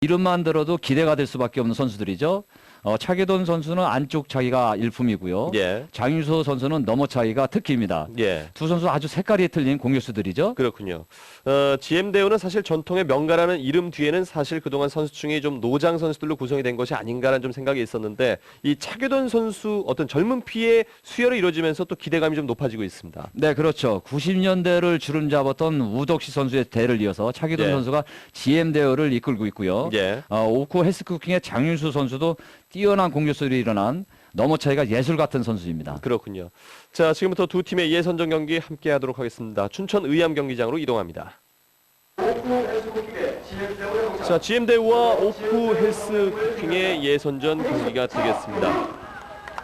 이름만 들어도 기대가 될 수밖에 없는 선수들이죠. 어, 차계돈 선수는 안쪽 차기가 일품이고요. 예. 장윤서 선수는 너머 차기가 특기입니다. 예. 두 선수 아주 색깔이 틀린 공격수들이죠. 그렇군요. 어, GM 대우는 사실 전통의 명가라는 이름 뒤에는 사실 그동안 선수층이 좀 노장 선수들로 구성이 된 것이 아닌가라는 좀 생각이 있었는데 이 차규돈 선수 어떤 젊은 피의 수혈이 이루어지면서 또 기대감이 좀 높아지고 있습니다. 네, 그렇죠. 90년대를 주름 잡았던 우덕시 선수의 대를 이어서 차기돈 예. 선수가 GM 대회를 이끌고 있고요. 예. 어, 오코 헬스쿠킹의 장윤수 선수도 뛰어난 공격수들이 일어난 너머 차이가 예술 같은 선수입니다. 그렇군요. 자, 지금부터 두 팀의 예선전 경기 함께 하도록 하겠습니다. 춘천 의암 경기장으로 이동합니다. 자, GM 대우와 오프 헬스 쿠킹의 예선전 경기가 되겠습니다.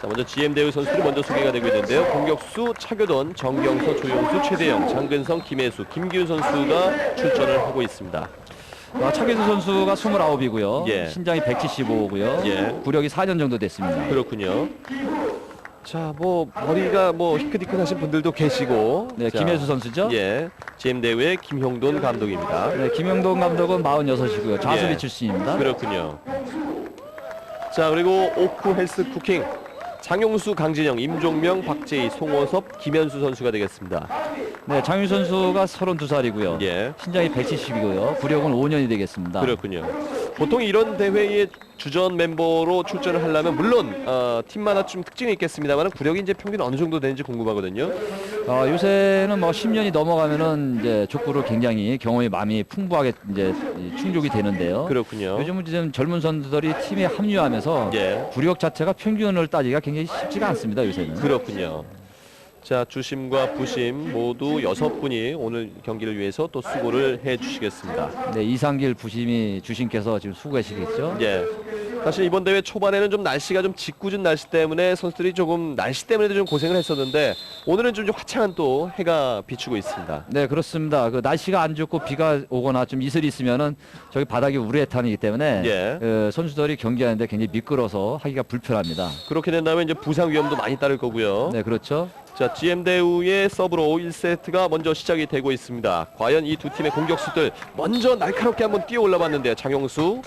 자, 먼저 GM 대우 선수들이 먼저 소개가 되고 있는데요. 공격수 차교돈, 정경서, 조용수, 최대영, 장근성, 김혜수, 김기훈 선수가 출전을 하고 있습니다. 어, 차기돈 선수가 29이고요. 예. 신장이 175고요. 예. 구력이 4년 정도 됐습니다. 그렇군요. 자, 뭐 머리가 뭐 희끗희끗하신 분들도 계시고. 네, 자, 김혜수 선수죠. 예, GM 대우의 김형돈 감독입니다. 네, 김영동 감독은 46이고요. 좌수비 예. 출신입니다. 그렇군요. 자 그리고 오크 헬스 쿠킹 장용수, 강진영, 임종명, 박재희, 송호섭, 김현수 선수가 되겠습니다. 네, 장윤 선수가 32살이고요. 예, 신장이 170이고요. 구력은 5년이 되겠습니다. 그렇군요. 보통 이런 대회에 주전 멤버로 출전을 하려면 물론 어, 팀마다 좀 특징이 있겠습니다만 구력이 이제 평균 어느 정도 되는지 궁금하거든요. 어, 요새는 뭐 10년이 넘어가면은 이제 족구를 굉장히 경험이 많이 풍부하게 이제 이 충족이 되는데요. 그렇군요. 요즘은 지금 젊은 선수들이 팀에 합류하면서 예, 구력 자체가 평균을 따지기가 굉장히 쉽지가 않습니다. 요새는. 그렇군요. 자 주심과 부심 모두 여섯 분이 오늘 경기를 위해서 또 수고를 해 주시겠습니다. 네, 이상길 부심이 주심께서 지금 수고하시겠죠. 예. 사실 이번 대회 초반에는 좀 날씨가 좀 짓궂은 날씨 때문에 선수들이 조금 날씨 때문에도 좀 고생을 했었는데 오늘은 좀 화창한 또 해가 비추고 있습니다. 네, 그렇습니다. 그 날씨가 안 좋고 비가 오거나 좀 이슬이 있으면은 저기 바닥이 우레탄이기 때문에 예. 그 선수들이 경기하는데 굉장히 미끄러서 하기가 불편합니다. 그렇게 된다면 이제 부상 위험도 많이 따를 거고요. 네, 그렇죠. 자, GM 대우의 서브로 1세트가 먼저 시작이 되고 있습니다. 과연 이 두 팀의 공격수들 먼저 날카롭게 한번 뛰어 올라 봤는데요. 장영수.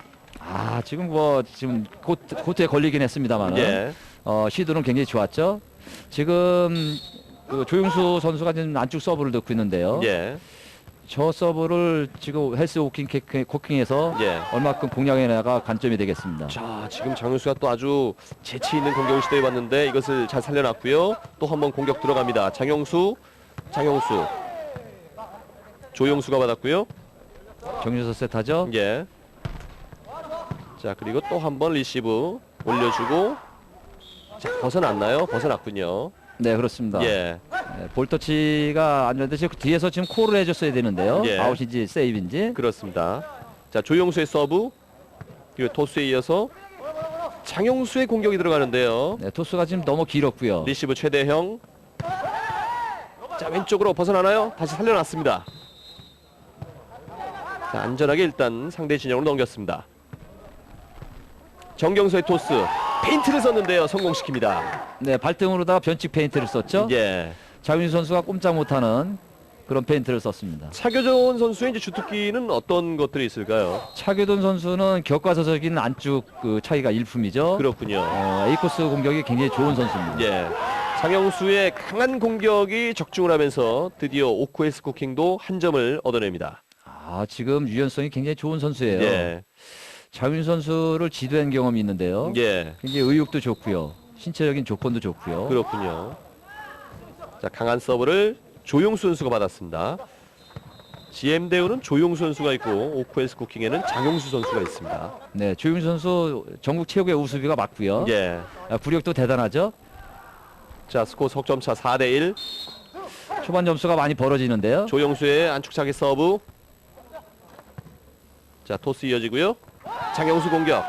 아, 지금 뭐 지금 곧 코트에 걸리긴 했습니다만 예. 어, 시도는 굉장히 좋았죠. 지금 그 조용수 선수가 지금 안쪽 서브를 넣고 있는데요. 예. 저 서브를 지금 헬스 워킹 캐- 코킹에서 예. 얼마큼 공략해내가 관점이 되겠습니다. 자, 지금 장윤수가 또 아주 재치 있는 공격을 시도해 봤는데 이것을 잘 살려놨고요. 또 한 번 공격 들어갑니다. 장영수, 장영수, 조용수가 받았고요. 정유서 세타죠. 예. 자, 그리고 또 한 번 리시브 올려주고 자, 벗어났나요? 벗어났군요. 네, 그렇습니다. 예. 네, 볼터치가 안 좋은데 지금 뒤에서 지금 콜을 해줬어야 되는데요. 예. 아웃인지 세이브인지. 그렇습니다. 자, 조용수의 서브 그리고 토스에 이어서 장영수의 공격이 들어가는데요. 네, 토스가 지금 너무 길었고요. 리시브 최대형. 자 왼쪽으로 벗어나나요? 다시 살려놨습니다. 자 안전하게 일단 상대 진영으로 넘겼습니다. 정경서의 토스 페인트를 썼는데요 성공시킵니다. 네, 발등으로다가 변칙 페인트를 썼죠. 예. 장윤 선수가 꼼짝 못하는 그런 페인트를 썼습니다. 차교전 선수의 이제 주특기는 어떤 것들이 있을까요? 차교돈 선수는 격과서적인 안쪽 그 차이가 일품이죠. 그렇군요. 어, A 코스 공격이 굉장히 좋은 선수입니다. 예. 장영수의 강한 공격이 적중을 하면서 드디어 오쿠에스 쿠킹도 한 점을 얻어냅니다. 아, 지금 유연성이 굉장히 좋은 선수예요. 예. 장윤 선수를 지도한 경험이 있는데요. 예. 굉장히 의욕도 좋고요. 신체적인 조건도 좋고요. 그렇군요. 자, 강한 서브를 조용수 선수가 받았습니다. GM 대우는 조용수 선수가 있고 오쿠에스 쿠킹에는 장용수 선수가 있습니다. 네, 조윤 선수 전국 최고의 우수비가 맞고요. 예. 아, 구력도 대단하죠. 자, 스코어 석점차 4 대 1. 초반 점수가 많이 벌어지는데요. 조용수의 안축차기 서브. 자, 토스 이어지고요. 장영수 공격.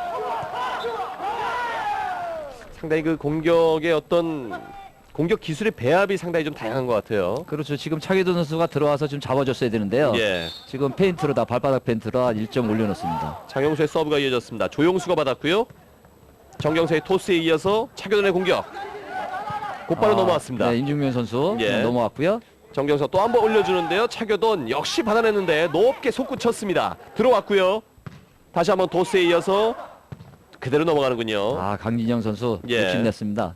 상당히 그 공격의 어떤 공격 기술의 배합이 상당히 좀 다양한 것 같아요. 그렇죠. 지금 차기도 선수가 들어와서 좀 잡아줬어야 되는데요. 예. 지금 페인트로 다 발바닥 페인트로 1점 올려놓습니다. 장영수의 서브가 이어졌습니다. 조용수가 받았고요. 정경수의 토스에 이어서 차교전의 공격. 곧바로 아, 넘어왔습니다. 네, 임중면 선수 예. 네, 넘어왔고요. 정경수 또 한 번 올려주는데요. 차교돈 역시 받아냈는데 높게 솟구쳤습니다. 들어왔고요. 다시 한번 도스에 이어서 그대로 넘어가는군요. 아 강진영 선수 예. 욕심 냈습니다.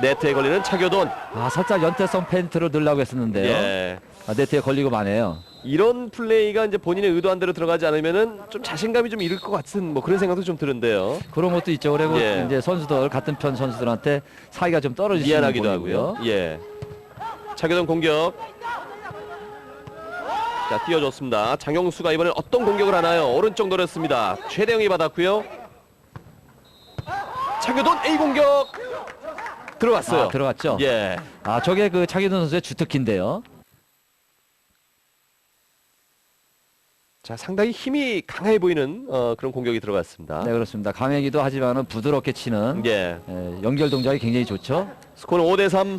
네트에 걸리는 차교돈. 아 살짝 연태성 펜트를 넣으려고 했었는데요. 예. 아, 네트에 걸리고 마네요. 이런 플레이가 이제 본인의 의도한 대로 들어가지 않으면은 좀 자신감이 좀 잃을 것 같은 뭐 그런 생각도 좀 드는데요. 그런 것도 있죠. 그리고 예. 이제 선수들 같은 편 선수들한테 사이가 좀 있는 미안하기도. 하고요. 예. 차교동 공격. 자, 띄워줬습니다. 장영수가 이번엔 어떤 공격을 하나요? 오른쪽 노렸습니다. 최대영이 받았고요. 차교돈 A 공격 들어갔어요. 아, 들어갔죠. 예. 아 저게 그 차기돈 선수의 주특기인데요. 자, 상당히 힘이 강해 보이는 어, 그런 공격이 들어갔습니다. 네 그렇습니다. 강하기도 하지만은 부드럽게 치는 예. 예, 연결 동작이 굉장히 좋죠. 스코어는 5 대 3.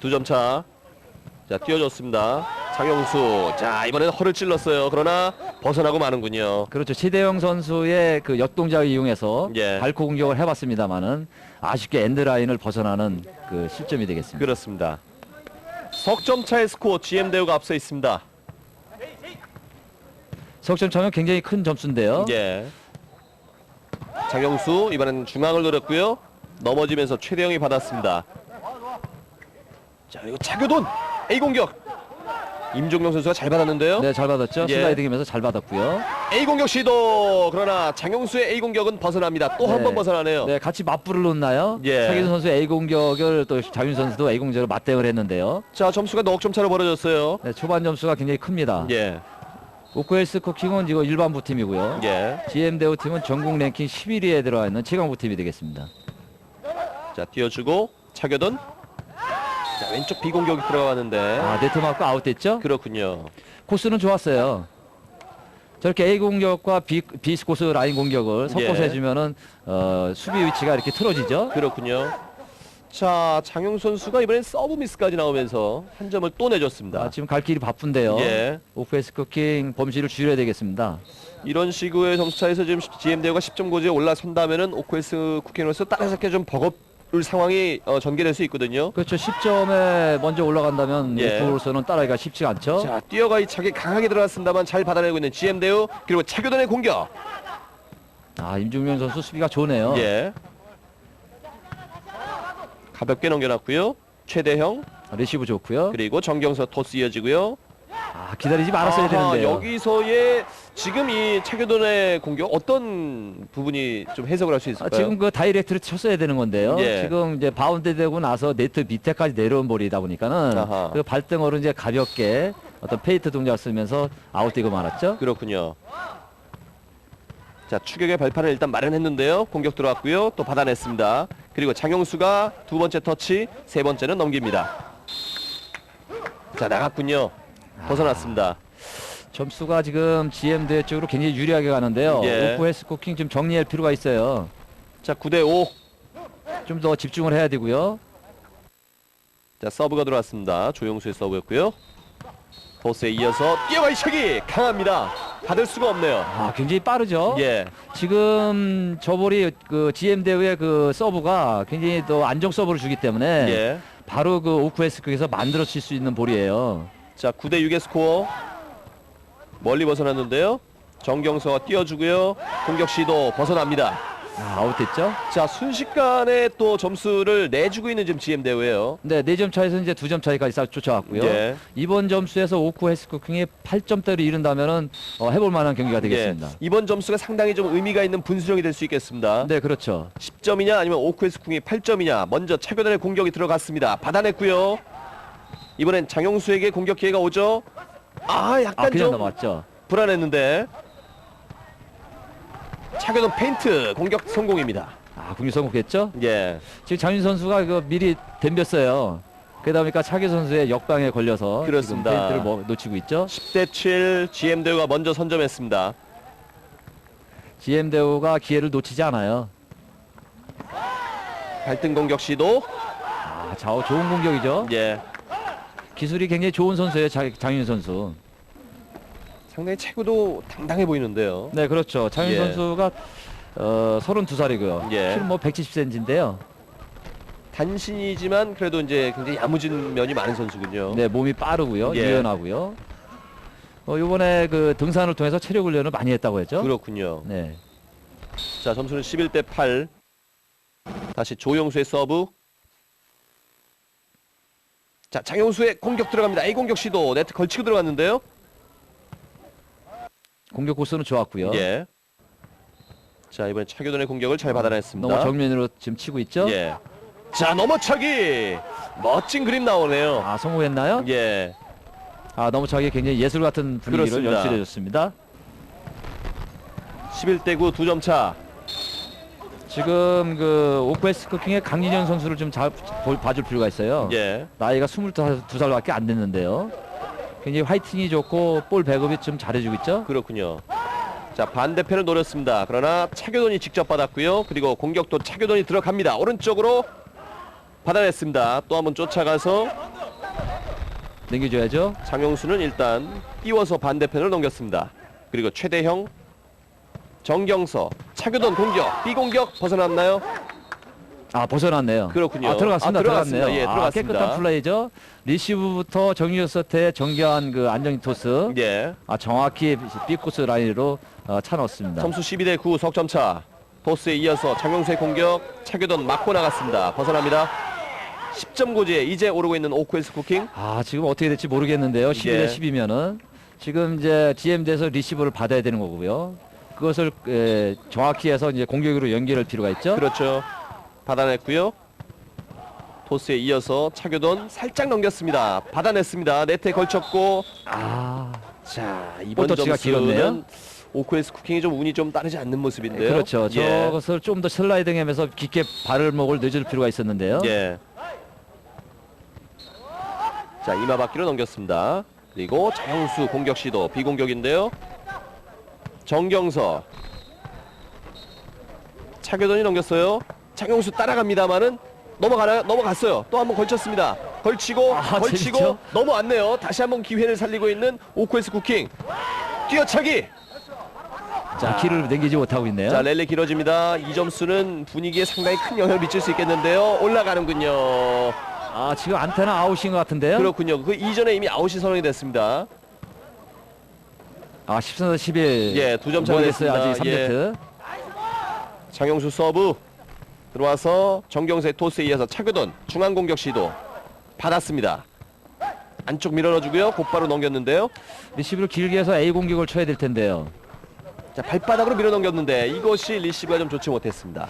두 점 차. 자, 띄워줬습니다. 장영수. 자, 이번에는 허를 찔렀어요. 그러나 벗어나고 마는군요. 그렇죠. 최대영 선수의 그 역동작을 이용해서 예. 밟고 공격을 해봤습니다만은 아쉽게 엔드라인을 벗어나는 그 실점이 되겠습니다. 그렇습니다. 석점 차의 스코어 GM 대우가 앞서 있습니다. 석점 차면 굉장히 큰 점수인데요. 예. 장영수 이번엔 중앙을 노렸고요. 넘어지면서 최대영이 받았습니다. 자, 그리고 차교돈 A 공격. 임종명 선수가 잘 받았는데요. 네, 잘 받았죠. 예. 슬라이딩하면서 잘 받았고요. A 공격 시도 그러나 장영수의 A 공격은 벗어납니다. 또한 네. 번 벗어나네요. 네, 같이 맞불을 놓나요? 예. 차기준 선수 A 공격을 또 장윤 선수도 A 공격을 맞대응을 했는데요. 자 점수가 넉 점 차로 벌어졌어요. 네, 초반 점수가 굉장히 큽니다. 예, 오크헬스 쿠킹은 이거 일반 부 팀이고요. 예. GM 대우 팀은 전국 랭킹 11위에 들어와 있는 최강 부 팀이 되겠습니다. 자 띄워주고 차교돈. 자 왼쪽 B 공격이 들어가는데 아, 네트 맞고 아웃됐죠? 그렇군요. 코스는 좋았어요. 저렇게 A 공격과 B, B 코스 라인 공격을 섞어서 예. 해주면은 어, 수비 위치가 이렇게 틀어지죠. 그렇군요. 자 장용 선수가 이번엔 서브 미스까지 나오면서 한 점을 또 내줬습니다. 아, 지금 갈 길이 바쁜데요. 예. 오프에스 쿠킹 범실을 줄여야 되겠습니다. 이런 식의 점수 차에서 지금 GM 대우가 10점 고지에 올라선다면은 오크에스 쿠킹으로서 따라잡기 좀 버겁을 상황이 어, 전개될 수 있거든요. 그렇죠. 10점에 먼저 올라간다면 예. 오프로서는 따라가기가 쉽지가 않죠. 자 뛰어가 이 차게 강하게 들어갔습니다만 잘 받아내고 있는 GM 대우 그리고 차교돈의 공격. 아, 임중명 선수 수비가 좋네요. 예. 가볍게 넘겨놨고요. 최대형 레시브 좋고요. 그리고 정경서 토스 이어지고요. 아, 기다리지 말았어야 아하, 되는데요. 여기서의 지금 이 차교돈의 공격 어떤 부분이 좀 해석을 할 수 아, 있을까요? 지금 그 다이렉트를 쳤어야 되는 건데요. 예. 지금 이제 바운드 되고 나서 네트 밑에까지 내려온 볼이다 보니까는 아하. 그 발등으로 이제 가볍게 어떤 페이트 동작을 쓰면서 아웃되고 말았죠. 그렇군요. 자 추격의 발판을 일단 마련했는데요. 공격 들어왔고요. 또 받아냈습니다. 그리고 장영수가 두 번째 터치, 세 번째는 넘깁니다. 자 나갔군요. 벗어났습니다. 점수가 지금 GM 대회 쪽으로 굉장히 유리하게 가는데요. 예. 오프 헬스 쿠킹 좀 정리할 필요가 있어요. 자 9대 5. 좀 더 집중을 해야 되고요. 자 서브가 들어왔습니다. 조용수의 서브였고요. 토스에 이어서 뛰어가 이척이 강합니다. 받을 수가 없네요. 아, 굉장히 빠르죠. 예, 지금 저 볼이 그 GM 대회의 그 서브가 굉장히 더 안정 서브를 주기 때문에 예. 바로 그 오프 헬스 쿠에서 만들어질 수 있는 볼이에요. 자 9대 6의 스코어. 멀리 벗어났는데요. 정경서가 뛰어주고요. 공격 시도 벗어납니다. 아, 아웃됐죠? 자 순식간에 또 점수를 내주고 있는 지금 GM 대회예요. 네, 4점 차에서 이제 2점 차이까지 싹 쫓아왔고요. 예. 이번 점수에서 오쿠 헬스쿠킹이 8점대로 이른다면은 어, 해볼 만한 경기가 되겠습니다. 예. 이번 점수가 상당히 좀 의미가 있는 분수령이 될 수 있겠습니다. 네, 그렇죠. 10점이냐 아니면 오크에스 쿵이 8점이냐 먼저 차교단의 공격이 들어갔습니다. 받아냈고요. 이번엔 장영수에게 공격 기회가 오죠. 아 약간 아, 그냥 좀 넘어왔죠. 불안했는데 차교단 페인트 공격 성공입니다. 아, 공격 성공했죠? 예. 지금 장윤 선수가 그 미리 덤볐어요. 그러다 보니까 차기 선수의 역방에 걸려서 그렇습니다. 지금 페인트를 뭐 놓치고 있죠. 10대 7 GM 대우가 먼저 선점했습니다. GM 대우가 기회를 놓치지 않아요. 갈등 공격 시도. 아, 좌우 좋은 공격이죠. 예. 기술이 굉장히 좋은 선수예요, 자- 장윤 선수. 상당히 체구도 당당해 보이는데요. 네, 그렇죠. 장윤 예. 선수가 어, 32살이고요. 예. 키는 뭐 170cm인데요. 단신이지만 그래도 이제 굉장히 야무진 면이 많은 선수군요. 네, 몸이 빠르고요. 예. 유연하고요. 어, 이번에 그 등산을 통해서 체력 훈련을 많이 했다고 했죠. 그렇군요. 네. 자, 점수는 11 대 8. 다시 조용수의 서브. 자, 장용수의 공격 들어갑니다. A 공격 시도 네트 걸치고 들어갔는데요. 공격 코스는 좋았고요. 예. 자, 이번에 차교돈의 공격을 잘 받아냈습니다. 너무 정면으로 지금 치고 있죠. 예. 자, 넘어차기. 멋진 그림 나오네요. 아 성공했나요? 예. 아 저게 굉장히 예술 같은 분위기를 그렇습니다. 연출해 줬습니다. 11대 9 두 점 차. 지금 그 오크웨스 쿠킹의 강진현 선수를 좀잘 봐줄 필요가 있어요. 예. 나이가 22살밖에 안 됐는데요. 굉장히 화이팅이 좋고 볼 백업이 좀 잘해주고 있죠. 그렇군요. 자, 반대편을 노렸습니다. 그러나 차교돈이 직접 받았고요. 그리고 공격도 차교돈이 들어갑니다. 오른쪽으로 받아냈습니다. 또 한번 쫓아가서 넘겨줘야죠. 장용수는 일단 띄워서 반대편을 넘겼습니다. 그리고 최대형, 정경서, 차교돈 공격, B 공격 벗어났나요? 아 벗어났네요. 그렇군요. 아, 들어갔습니다. 아, 들어갔습니다. 들어갔네요. 예, 아, 들어갔습니다. 깨끗한 플레이죠. 리시브부터 정유서태 정교한 그 안정인 토스. 예. 아 정확히 B 코스 라인으로 어, 차 넣었습니다. 점수 12대 9 석점 차. 토스에 이어서 장용수의 공격, 차교돈 맞고 나갔습니다. 벗어납니다. 10점 고지에 이제 오르고 있는 오크웨스 쿠킹. 아 지금 어떻게 될지 모르겠는데요. 11대 예. 10이면은 지금 이제 GM대에서 리시브를 받아야 되는 거고요. 그것을 에, 정확히 해서 이제 공격으로 연결할 필요가 있죠. 그렇죠. 받아냈고요. 토스에 이어서 차교돈 살짝 넘겼습니다. 받아냈습니다. 네트에 걸쳤고 아 자 이번 볼터치가 점수는 길었네요. 오크웨스 쿠킹이 좀 운이 좀 따르지 않는 모습인데요. 그렇죠. 예. 저것을 좀 더 슬라이딩하면서 깊게 발을목을 늦을 필요가 있었는데요. 예. 자 이마 바퀴로 넘겼습니다. 그리고 장수 공격 시도 비공격인데요. 정경서 차교돈이 넘겼어요. 장용수 따라갑니다만은 넘어가나요? 넘어갔어요. 또 한번 걸쳤습니다. 걸치고 아, 걸치고 재밌죠? 넘어왔네요. 다시 한번 기회를 살리고 있는 오크웨스 쿠킹. 뛰어차기. 자, 키를 남기지 못하고 있네요. 자 랠리 길어집니다. 이 점수는 분위기에 상당히 큰 영향을 미칠 수 있겠는데요. 올라가는군요. 아, 지금 안테나 아웃인 것 같은데요. 그렇군요. 그 이전에 이미 아웃이 선언이 됐습니다. 아, 14대 11. 예, 두점 차가 모르겠어요. 아직 됐습니다. 예. 3세트. 장영수 서브 들어와서 정경세 토스에 이어서 차교돈 중앙 공격 시도 받았습니다. 안쪽 밀어넣어주고요. 곧바로 넘겼는데요. 리시브를 길게 해서 A 공격을 쳐야 될 텐데요. 자 발바닥으로 밀어넘겼는데 이것이 리시브가 좀 좋지 못했습니다.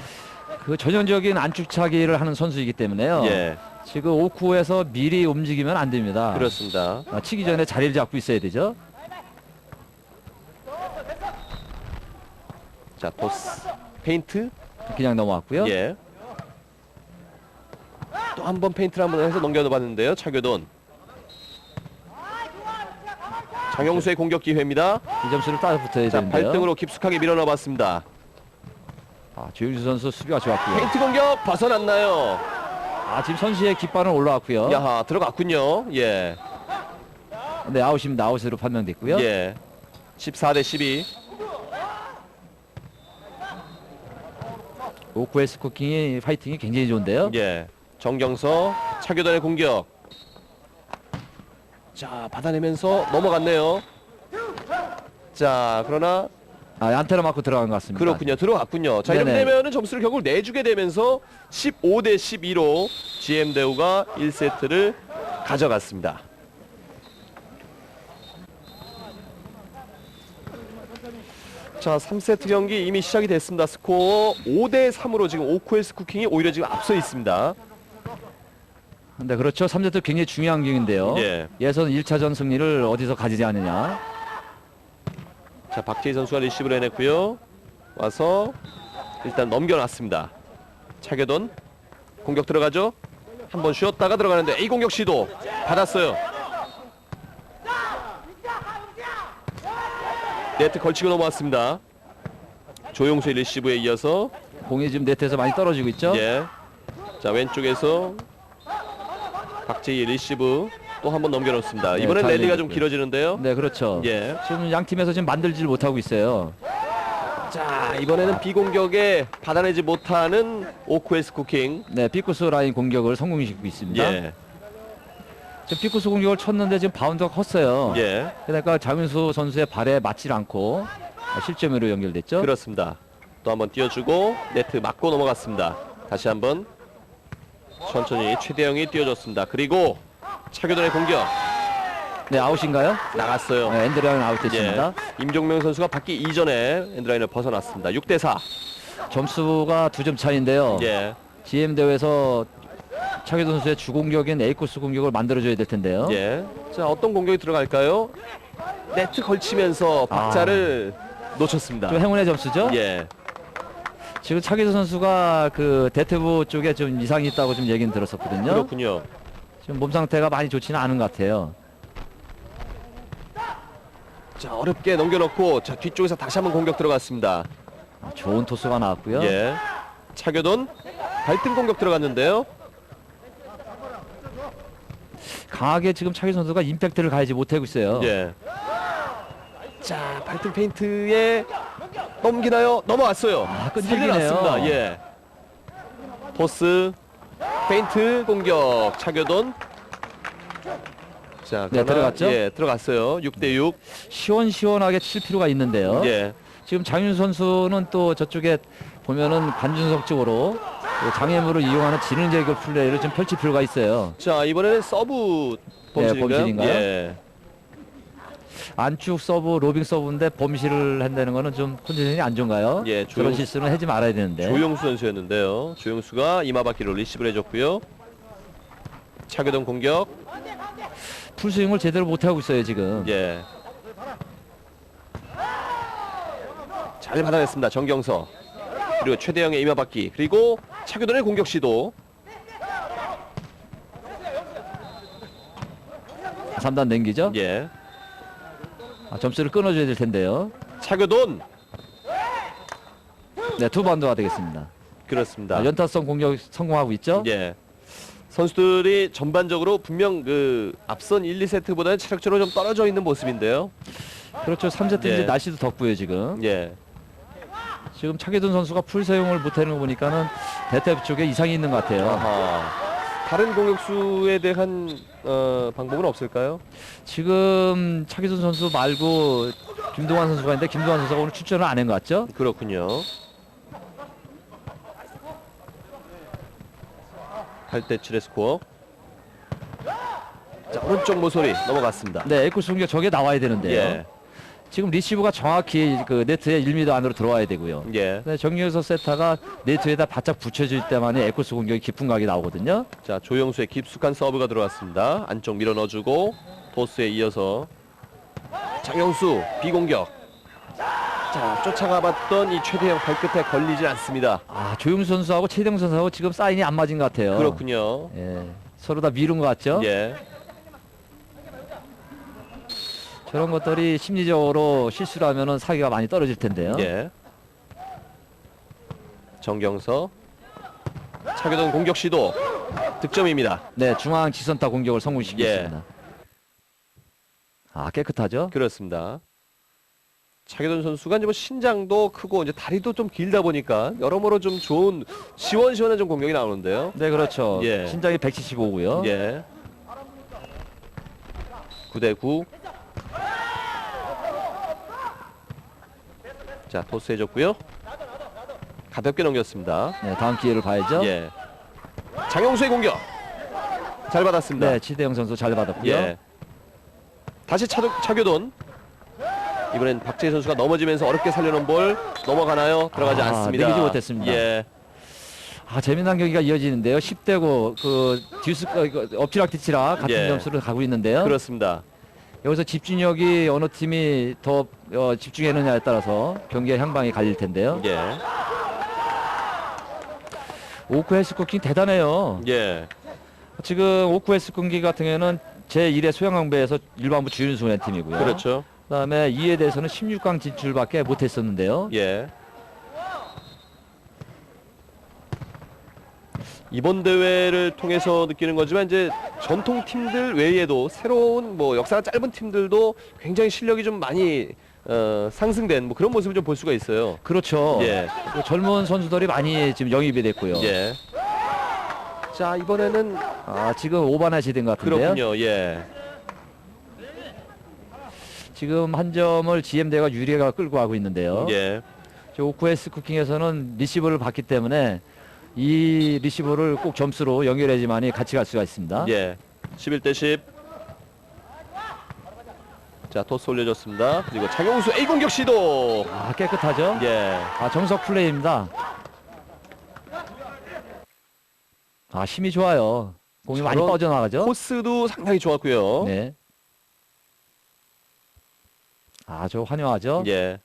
그 전형적인 안축차기를 하는 선수이기 때문에요. 예, 지금 오쿠에서 미리 움직이면 안 됩니다. 그렇습니다. 아, 치기 전에 자리를 잡고 있어야 되죠. 자 토스 페인트 그냥 넘어왔고요. 예. 또 한 번 페인트를 한번 해서 넘겨봤는데요. 차교돈. 장영수의 공격 기회입니다. 이 점수를 따라 붙어야 자, 되는데요. 발등으로 깊숙하게 밀어넣어봤습니다. 아, 조윤수 선수 수비가 좋았고요. 페인트 공격 벗어났나요? 아, 지금 선수의 깃발은 올라왔고요. 야하 들어갔군요. 예, 네, 아웃입니다. 아웃으로 판명됐고요. 예. 14 대 12. 오쿠에스 쿠킹이 파이팅이 굉장히 좋은데요. 예. 정경서 차교단의 공격. 자 받아내면서 넘어갔네요. 자 그러나 아, 안테나 맞고 들어간 것 같습니다. 그렇군요. 들어갔군요. 자, 이렇게 네네. 되면은 점수를 결국 내주게 되면서 15 대 12로 GM 대우가 1세트를 가져갔습니다. 자, 3세트 경기 이미 시작이 됐습니다. 스코어 5대 3으로 지금 오코에스 쿠킹이 오히려 지금 앞서 있습니다. 네, 그렇죠. 3세트 굉장히 중요한 경기인데요. 예. 예선 1차전 승리를 어디서 가지지 않느냐. 자, 박재희 선수가 리시브를 해냈고요. 와서 일단 넘겨놨습니다. 차교돈 공격 들어가죠. 한 번 쉬었다가 들어가는데 A 공격 시도 받았어요. 네트 걸치고 넘어왔습니다. 조용수의 리시브에 이어서 공이 지금 네트에서 많이 떨어지고 있죠. 예. 자 왼쪽에서 박재희 리시브 또 한 번 넘겨놓습니다. 네, 이번엔 잘 랠리가 좀. 길어지는데요. 네, 그렇죠. 예. 지금 양 팀에서 지금 만들지를 못하고 있어요. 자 이번에는 비공격에 받아내지 못하는 오쿠에스 쿠킹. 네, 피쿠스 라인 공격을 성공시키고 있습니다. 예. 지금 피쿠스 공격을 쳤는데 지금 바운드가 컸어요. 예, 그러니까 장윤수 선수의 발에 맞질 않고 실점으로 연결됐죠. 그렇습니다. 또 한번 띄워주고 네트 맞고 넘어갔습니다. 다시 한번 천천히 최대영이 띄워줬습니다. 그리고 차교돈의 공격 네, 아웃인가요? 나갔어요. 네, 엔드라인 아웃됐습니다. 예, 임종명 선수가 받기 이전에 엔드라인을 벗어났습니다. 6대 4. 점수가 두 점 차인데요. 예, GM 대회에서 차기도 선수의 주공격인 A코스 공격을 만들어줘야 될 텐데요. 예. 자 어떤 공격이 들어갈까요? 네트 걸치면서 박자를 놓쳤습니다. 좀 행운의 점수죠. 예, 지금 차기도 선수가 그 대퇴부 쪽에 좀 이상이 있다고 좀 얘기는 들었었거든요. 그렇군요. 지금 몸 상태가 많이 좋지는 않은 것 같아요. 자 어렵게 넘겨놓고 자 뒤쪽에서 다시 한번 공격 들어갔습니다. 아, 좋은 토스가 나왔고요. 예. 차교돈 발등 공격 들어갔는데요. 강하게 지금 차기 선수가 임팩트를 가하지 못하고 있어요. 예. 자 발등 페인트에 넘기나요? 넘어왔어요. 아, 끈질기네요. 살려놨습니다. 예. 토스 페인트 공격 차교돈. 자, 네, 들어갔죠? 예, 들어갔어요. 6대 6. 시원시원하게 칠 필요가 있는데요. 예. 지금 장윤 선수는 또 저쪽에 보면은 관준석 쪽으로 그 장애물을 이용하는 지능제격 플레이를 좀 펼칠 필요가 있어요. 자, 이번에는 서브 범실인가요? 범실인가요? 예. 안축 서브, 로빙 서브인데 범실을 한다는 거는 좀 컨디션이 안 좋은가요? 예, 그런 조용- 실수는 하지 말아야 되는데. 조용수 선수였는데요. 조용수가 이마바퀴로 리시브를 해줬고요. 차교동 공격. 풀스윙을 제대로 못 하고 있어요 지금. 예. 잘 받아냈습니다. 정경서. 그리고 최대영의 이마바퀴. 그리고 차교돈의 공격 시도. 3단 넘기죠? 예. 아, 점수를 끊어줘야 될 텐데요. 차교돈. 네, 투 바운드가 되겠습니다. 그렇습니다. 아, 연타성 공격 성공하고 있죠? 예. 선수들이 전반적으로 분명 그 앞선 1, 2세트보다는 체력적으로 좀 떨어져 있는 모습인데요. 그렇죠. 3세트 예. 이제 날씨도 덥고요 지금. 예. 지금 차기돈 선수가 풀 사용을 못하는 거 보니까는 대퇴 쪽에 이상이 있는 것 같아요. 아하. 다른 공격수에 대한 어, 방법은 없을까요? 지금 차기돈 선수 말고 김동환 선수가 있는데 김동환 선수가 오늘 출전을 안 한 것 같죠? 그렇군요. 8대 7의 스코어. 자, 오른쪽 모서리 넘어갔습니다. 네, 에코스 공격 저게 나와야 되는데요. 예. 지금 리시브가 정확히 그 네트에 1m 안으로 들어와야 되고요. 예. 네, 정유서 세타가 네트에다 바짝 붙여질 때만이 에코스 공격이 깊은 각이 나오거든요. 자, 조영수의 깊숙한 서브가 들어왔습니다. 안쪽 밀어 넣어주고 토스에 이어서 장영수 비공격. 자, 쫓아가 봤던 이 최대형 발끝에 걸리지 않습니다. 아, 조용수 선수하고 최대영 선수하고 지금 사인이 안 맞은 것 같아요. 그렇군요. 예, 서로 다 미룬 것 같죠? 예. 저런 것들이 심리적으로 실수를 하면은 사기가 많이 떨어질 텐데요. 예. 정경서 차교동 공격 시도 득점입니다. 네, 중앙 지선타 공격을 성공시켰습니다. 예. 아, 깨끗하죠? 그렇습니다. 차교동 선수가 이제 뭐 신장도 크고 이제 다리도 좀 길다 보니까 여러모로 좀 좋은 시원시원한 좀 공격이 나오는데요. 네, 그렇죠. 예. 신장이 175고요. 예. 9대 9. 자, 토스 해줬고요. 가볍게 넘겼습니다. 네, 다음 기회를 봐야죠. 예. 장영수의 공격. 잘 받았습니다. 네, 치대영 선수 잘 받았고요. 예. 다시 차, 차교돈. 이번엔 박재희 선수가 넘어지면서 어렵게 살려놓은 볼 넘어가나요? 들어가지 아, 않습니다. 내리지 못했습니다. 예. 아, 재미난 경기가 이어지는데요. 10대고 그 듀스 어, 이거 엎치락 뒤치락 같은 예. 점수를 가고 있는데요. 그렇습니다. 여기서 집중력이 어느 팀이 더 어, 집중했느냐에 따라서 경기의 향방이 갈릴 텐데요. 예. 오크 헬스 쿠킹 대단해요. 예. 지금 오크 헬스 쿠킹 같은 경우에는 제1회 소양강배에서 일반부 주윤수의 팀이고요. 그렇죠. 그다음에 2에 대해서는 16강 진출밖에 못했었는데요. 예. 이번 대회를 통해서 느끼는 거지만 이제 전통 팀들 외에도 새로운 뭐 역사가 짧은 팀들도 굉장히 실력이 좀 많이 어, 상승된 뭐 그런 모습을 좀 볼 수가 있어요. 그렇죠. 예. 그 젊은 선수들이 많이 지금 영입이 됐고요. 예. 자 이번에는 아, 지금 오바넷이 된것 같은데요. 그렇군요. 예. 지금 한 점을 GM대가 유리가 끌고 가고 있는데요. 예. 저 오쿠에스 쿠킹에서는 리시버를 받기 때문에 이 리시버를 꼭 점수로 연결해야지만이 같이 갈 수가 있습니다. 예. 11대 10. 자 토스 올려줬습니다. 그리고 장용수 A 공격 시도. 아, 깨끗하죠? 예. 아, 정석 플레이입니다. 아, 힘이 좋아요. 공이 많이 저런 빠져나가죠? 코스도 상당히 좋았고요. 네. 아주 화려하죠? 예.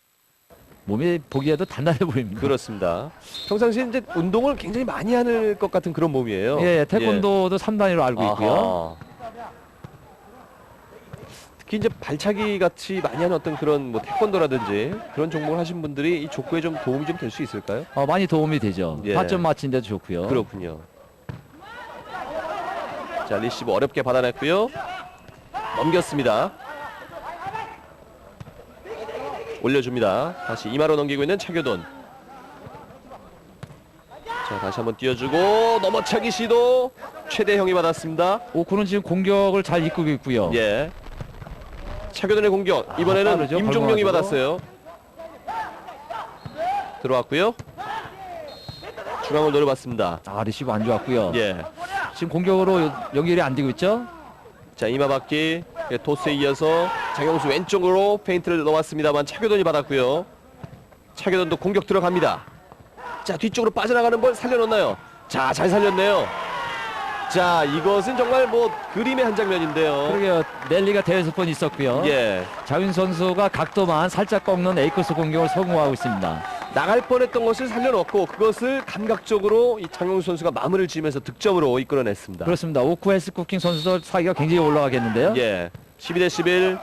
몸이 보기에도 단단해 보입니다. 그렇습니다. 평상시에 이제 운동을 굉장히 많이 하는 것 같은 그런 몸이에요. 예, 예, 태권도도 3단위로 알고 있고요. 아하. 특히 이제 발차기 같이 많이 하는 어떤 그런 뭐 태권도라든지 그런 종목을 하신 분들이 이 족구에 좀 도움이 좀 될 수 있을까요? 어, 많이 도움이 되죠. 예. 타점 맞힌 데도 좋고요. 그렇군요. 자 리시브 어렵게 받아냈고요. 넘겼습니다. 올려줍니다. 다시 이마로 넘기고 있는 차교돈. 자 다시 한번 띄워주고 넘어차기 시도 최대형이 받았습니다. 오쿠는 지금 공격을 잘 이끌고 있고요. 예. 차교돈의 공격 이번에는 아, 빠르죠? 발광하고. 받았어요. 들어왔고요. 중앙을 노려봤습니다. 아, 리시브 안 좋았고요. 예. 지금 공격으로 여- 연결이 안 되고 있죠? 자 이마받기 예, 토스에 이어서 장영수 왼쪽으로 페인트를 넣었습니다만 차교돈이 받았고요. 차교돈도 공격 들어갑니다. 자 뒤쪽으로 빠져나가는 볼 살려놓나요? 자 잘 살렸네요. 자 이것은 정말 뭐 그림의 한 장면인데요. 그러게요. 넬리가 대회에서 번 있었고요. 예. 자윤 선수가 각도만 살짝 꺾는 에이커스 공격을 성공하고 있습니다. 나갈 뻔했던 것을 살려놓고 그것을 감각적으로 이 장영수 선수가 마무리를 지으면서 득점으로 이끌어냈습니다. 그렇습니다. 오쿠 헬스 쿠킹 선수도 사기가 굉장히 올라가겠는데요. 예. 12 대 11.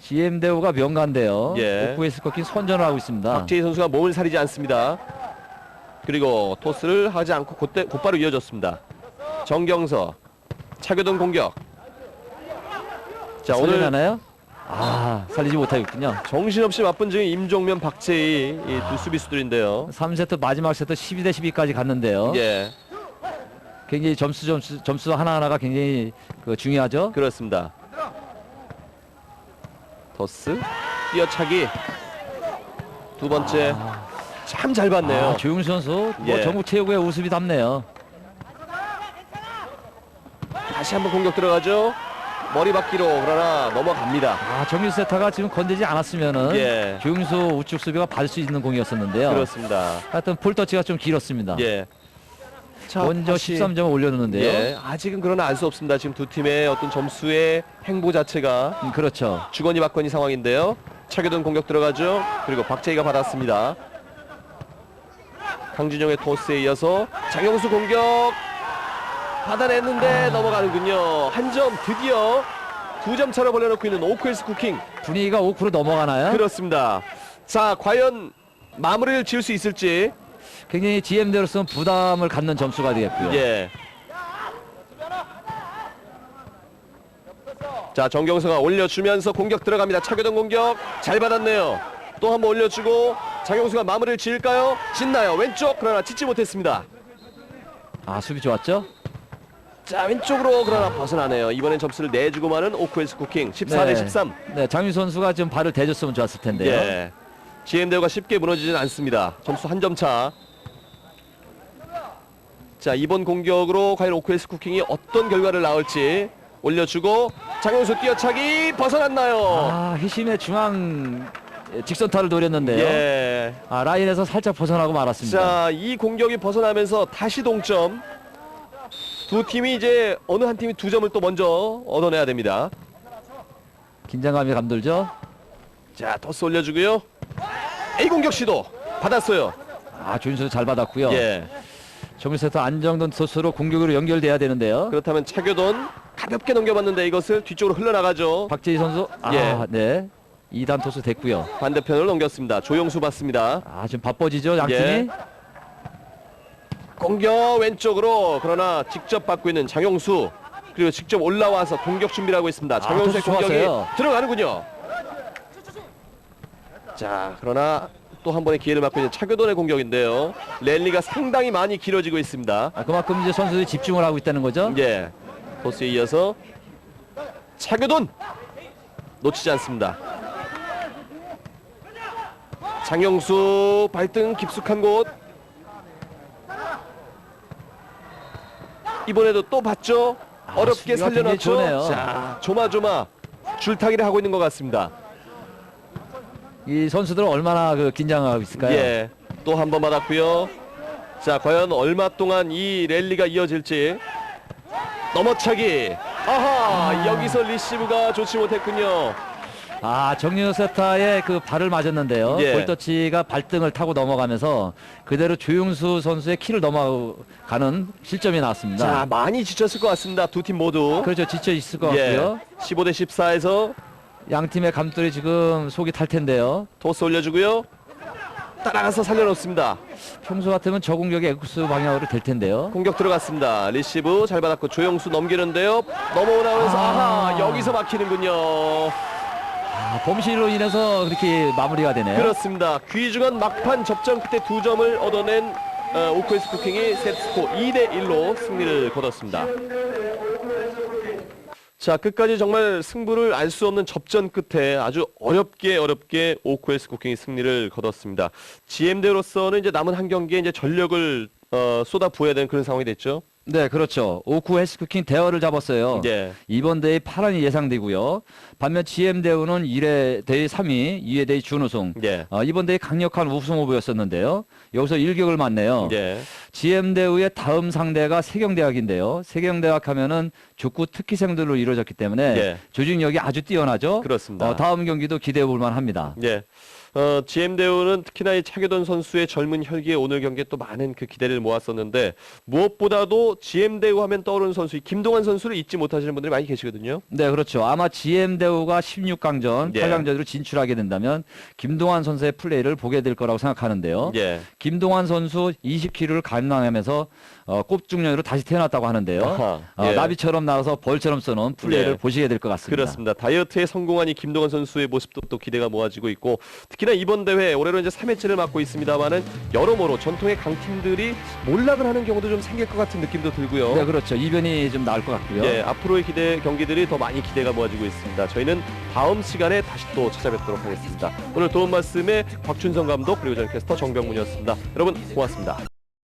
GM 대우가 명가인데요. 예. 오쿠 헬스 쿠킹 선전을 하고 있습니다. 박재희 선수가 몸을 사리지 않습니다. 그리고 토스를 하지 않고 곧대, 곧바로 이어졌습니다. 정경서 차교동 공격. 자 오늘 살려나나요? 아, 살리지 못하겠군요. 정신없이 바쁜 지금 임종면 박재희 이 두 수비수들인데요. 3세트 마지막 세트 12대 12까지 갔는데요. 예 굉장히 점수 점수 점수 하나하나가 굉장히 그 중요하죠. 그렇습니다. 토스 뛰어차기 두 번째 참 잘 봤네요. 아, 조용수 선수 뭐 예. 전국 최고의 우습이 답네요. 다시 한번 공격 들어가죠. 머리 받기로 그러나 넘어갑니다. 아, 정규 세타가 지금 건들지 않았으면은 예. 조용수 우측 수비가 받을 수 있는 공이었었는데요. 그렇습니다. 하여튼 폴터치가 좀 길었습니다. 예. 자, 먼저 다시- 13점을 올려놓는데요. 예, 아직은 그러나 알 수 없습니다. 지금 두 팀의 어떤 점수의 행보 자체가 음, 그렇죠. 주거니 받거니 상황인데요. 차교동 공격 들어가죠. 그리고 박재희가 받았습니다. 강진영의 토스에 이어서 장영수 공격 받아냈는데 넘어가는군요. 한 점 드디어 두 점 차로 벌려놓고 있는 오크헬스 쿠킹 분위기가 5% 넘어가나요? 그렇습니다. 자, 과연 마무리를 지을 수 있을지. 굉장히 GM대로서는 부담을 갖는 점수가 되겠고요. 예. 자 정경서가 올려주면서 공격 들어갑니다. 차교동 공격 잘 받았네요. 또 한번 올려주고 장영수가 마무리를 지을까요? 짓나요? 왼쪽 그러나 짓지 못했습니다. 아, 수비 좋았죠? 자 왼쪽으로 그러나 벗어나네요. 이번엔 점수를 내주고 마는 오크헬스 쿠킹 14대 13. 네, 장윤 선수가 좀 발을 대줬으면 좋았을 텐데요. 예. GM 대우가 쉽게 무너지진 않습니다. 점수 한 점 차. 자 이번 공격으로 과연 오크헬스 쿠킹이 어떤 결과를 낳을지 올려주고 장영수 뛰어차기 벗어났나요? 아, 희심의 중앙 직선타를 노렸는데요. 예. 아, 라인에서 살짝 벗어나고 말았습니다. 자 이 공격이 벗어나면서 다시 동점. 두 팀이 이제 어느 한 팀이 두 점을 또 먼저 얻어내야 됩니다. 긴장감이 감돌죠? 자 토스 올려주고요. A 공격 시도 받았어요. 아, 조윤 선수 잘 받았고요. 예. 정규 세트 안정된 토스로 공격으로 연결돼야 되는데요. 그렇다면 차교돈 가볍게 넘겨봤는데 이것을 뒤쪽으로 흘러나가죠. 박재희 선수, 아, 예. 네. 2단 토스 됐고요. 반대편을 넘겼습니다. 조영수 받습니다. 아, 지금 바빠지죠, 양팀이? 예. 공격 왼쪽으로 그러나 직접 받고 있는 장용수 그리고 직접 올라와서 공격 준비를 하고 있습니다. 장용수의 토스 공격이 좋았어요. 들어가는군요. 자 그러나 또 한 번의 기회를 맞고 있는 차교돈의 공격인데요. 랠리가 상당히 많이 길어지고 있습니다. 아, 그만큼 이제 선수들이 집중을 하고 있다는 거죠. 예. 토스에 이어서 차교돈 놓치지 않습니다. 장영수 발등 깊숙한 곳 이번에도 또 봤죠. 어렵게 수비가 굉장히 살려놨죠. 좋네요. 자, 조마조마 줄타기를 하고 있는 것 같습니다. 이 선수들은 얼마나 그 긴장하고 있을까요? 예. 또 한번 맞았고요. 자, 과연 얼마 동안 이 랠리가 이어질지. 넘어차기. 아하, 여기서 리시브가 좋지 못했군요. 아 정윤호 세타의 그 발을 맞았는데요. 예. 볼터치가 발등을 타고 넘어가면서 그대로 조용수 선수의 키를 넘어가는 실점이 나왔습니다. 자, 많이 지쳤을 것 같습니다. 두 팀 모두. 그렇죠. 지쳐 있을 것 예. 같고요. 15 대 14에서 양 팀의 감독이 지금 속이 탈 텐데요. 토스 올려주고요. 따라가서 살려놓습니다. 평소 같으면 저 공격이 엑스 방향으로 될 텐데요. 공격 들어갔습니다. 리시브 잘 받았고 조영수 넘기는데요. 넘어오나면서 아. 아하 여기서 막히는군요. 아, 범실로 인해서 그렇게 마무리가 되네요. 그렇습니다. 귀중한 막판 접전 끝에 두 점을 얻어낸 어, 오크에스 쿠킹이 세트스코 2대 1로 승리를 거뒀습니다. 자 끝까지 정말 승부를 알 수 없는 접전 끝에 아주 어렵게 어렵게 오크에스 쿠킹이 승리를 거뒀습니다. GM대로서는 이제 남은 한 경기에 이제 전력을 어, 쏟아 부어야 되는 그런 상황이 됐죠. 네, 그렇죠. 오쿠 헬스쿠킹 대열을 잡았어요. 예. 이번 대회 8안이 예상되고요. 반면 GM 대우는 1회 대회 3위, 2회 대회 준우승. 예. 어, 이번 대회 강력한 우승 후보였었는데요. 여기서 일격을 맞네요. 예. GM 대우의 다음 상대가 세경대학인데요. 세경대학 하면은 축구 특기생들로 이루어졌기 때문에 예. 조직력이 아주 뛰어나죠. 그렇습니다. 어, 다음 경기도 기대해 볼 만합니다. 예. 어, GM 대우는 특히나 이 차교돈 선수의 젊은 혈기에 오늘 경기에 또 많은 그 기대를 모았었는데 무엇보다도 GM 대우 하면 떠오르는 선수 이 김동환 선수를 잊지 못하시는 분들이 많이 계시거든요. 네, 그렇죠. 아마 GM 대우가 16강전, 예. 8강전으로 진출하게 된다면 김동환 선수의 플레이를 보게 될 거라고 생각하는데요. 예. 김동환 선수 20kg를 감량하면서 어, 꼽중년으로 다시 태어났다고 하는데요. 아하, 어, 예. 나비처럼 나와서 벌처럼 쏘는 플레이를 예. 보시게 될 것 같습니다. 그렇습니다. 다이어트에 성공한 이 김동환 선수의 모습도 또 기대가 모아지고 있고 특히나 이번 대회 올해로 이제 3회째를 맡고 있습니다만은 여러모로 전통의 강팀들이 몰락을 하는 경우도 좀 생길 것 같은 느낌도 들고요. 네, 그렇죠. 이변이 좀 나을 것 같고요. 예, 앞으로의 기대 경기들이 더 많이 기대가 모아지고 있습니다. 저희는 다음 시간에 다시 또 찾아뵙도록 하겠습니다. 오늘 도움 말씀에 곽춘성 감독 그리고 저는 캐스터 정병문이었습니다. 여러분 고맙습니다.